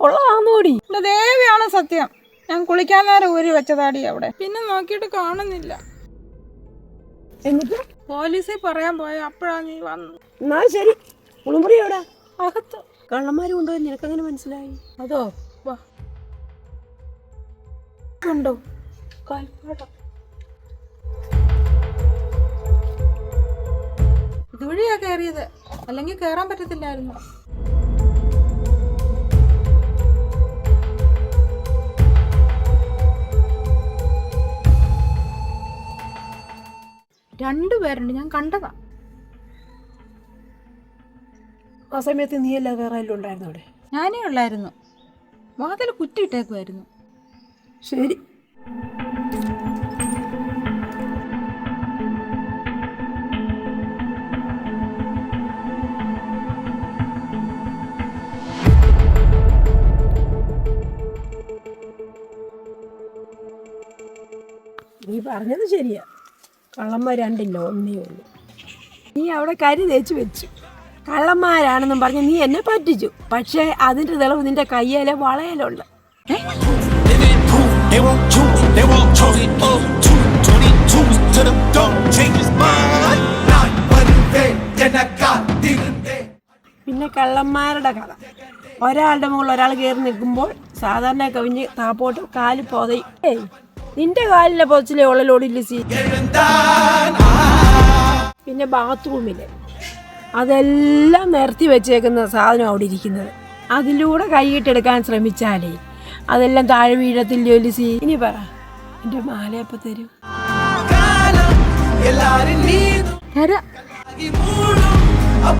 ഉള്ളതാന്നോടി എന്റെ ദേവിയാണ് സത്യം. ഞാൻ കുളിക്കാൻ നേരം ഊരി വെച്ചതാടി അവിടെ. പിന്നെ നോക്കിയിട്ട് കാണുന്നില്ല. എന്നിട്ട്? പോലീസിൽ പറയാൻ പോയ? അപ്പോഴാ നീ വന്നു. എന്നാ ശരി. കുളിമുറി എവിടെ? അകത്ത്. കള്ളന്മാരും കൊണ്ടുപോയി. നിനക്കങ്ങനെ മനസ്സിലായി? അതോ? വാ. കണ്ടോ? കാൽപ്പാടം. ഇതുവഴിയാ കയറിയത്. അല്ലെങ്കിൽ കയറാൻ പറ്റത്തില്ലായിരുന്നു. രണ്ടുപേരുണ്ട് ഞാൻ കണ്ടതാ. ആ സമയത്ത് നീയല്ല വേറെ എല്ലാം ഉണ്ടായിരുന്നു അവിടെ? ഞാനേ ഉള്ളായിരുന്നു. വാതിൽ കുറ്റിയിട്ടേക്കുമായിരുന്നു ശരി. നീ പറഞ്ഞത് ശരിയാ. കള്ളന്മാർ രണ്ടില്ല ഒന്നേ ഉള്ളൂ. നീ അവിടെ കരി തേച്ച് വെച്ചു. കള്ളന്മാരാണെന്നും പറഞ്ഞ് നീ എന്നെ പറ്റിച്ചു. പക്ഷേ അതിന്റെ തെളിവ് നിന്റെ കയ്യേലെ വളയലുണ്ട്. പിന്നെ കള്ളന്മാരുടെ കഥ. ഒരാളുടെ മുകളിൽ ഒരാൾ കയറി നിൽക്കുമ്പോൾ സാധാരണ കവിഞ്ഞ് താപ്പോട്ട് കാൽ പോതയും. നിന്റെ കാലിലെ പൊച്ചിലെ ഉള്ളിലോടില്ല സീ? പിന്നെ ബാത്റൂമിൽ. അതെല്ലാം നിരത്തി വെച്ചേക്കുന്ന സാധനം അവിടെ ഇരിക്കുന്നത്. അതിലൂടെ കൈയിട്ടെടുക്കാൻ ശ്രമിച്ചാലേ അതെല്ലാം താഴെ വീഴത്തില്ല ഒലിസി ഇനി പറ എന്റെ മാലയപ്പ തരും. തരാം